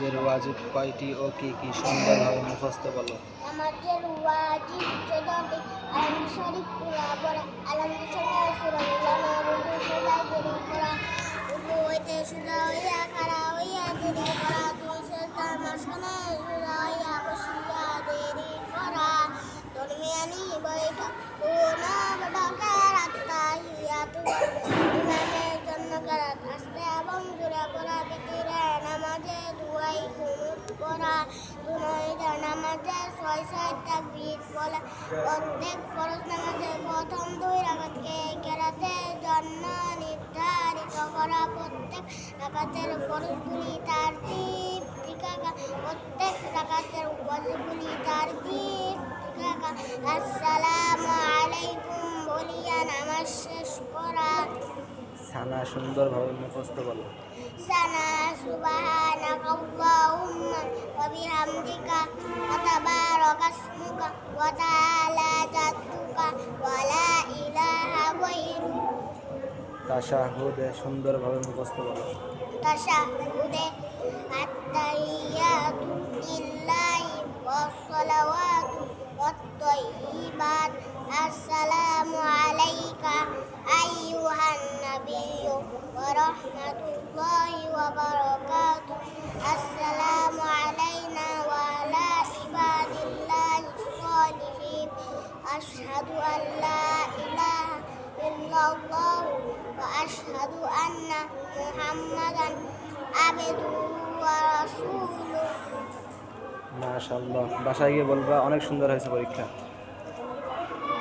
নামাজের ওয়াজিব কয়টি ও কি কি সুন্দরভাবে মুখস্থ বলো? আমাদের ওয়াজিব নামাজে ছয় ছয়টা বিট বলে প্রত্যেক ফরজ নামাজে প্রথম দুই রাকাতকে কেরাতে জন্য নির্ধারিত করা প্রত্যেক রাকাতের ফরজগুলি তার দ্বীপ টিকাকা প্রত্যেক রাকাতের উপজগুলি তার দ্বীপ টিকাকা আসসালাম আলাইকুম বলিয়া নামাজ শেষ করা। সানা সুন্দরভাবে মুখস্থ বলো সানা সুবাহানাকাল্লাহুম্মা ওয়া বিহামদিকা। وتبارك اسمك وتعالى جدك ولا إله غيرك তাশাহুদে সুন্দরভাবে মুখস্থ বলো تشهد التحيات لله والصلوات والطيبات السلام عليك أيها النبي ورحمة الله وبركاته السلام أشهد أن لا إله إلا الله وأشهد أن محمدا عبده ورسوله মাশাল্লাহ বাসায় গিয়ে বলবা অনেক সুন্দর হয়েছে পরীক্ষা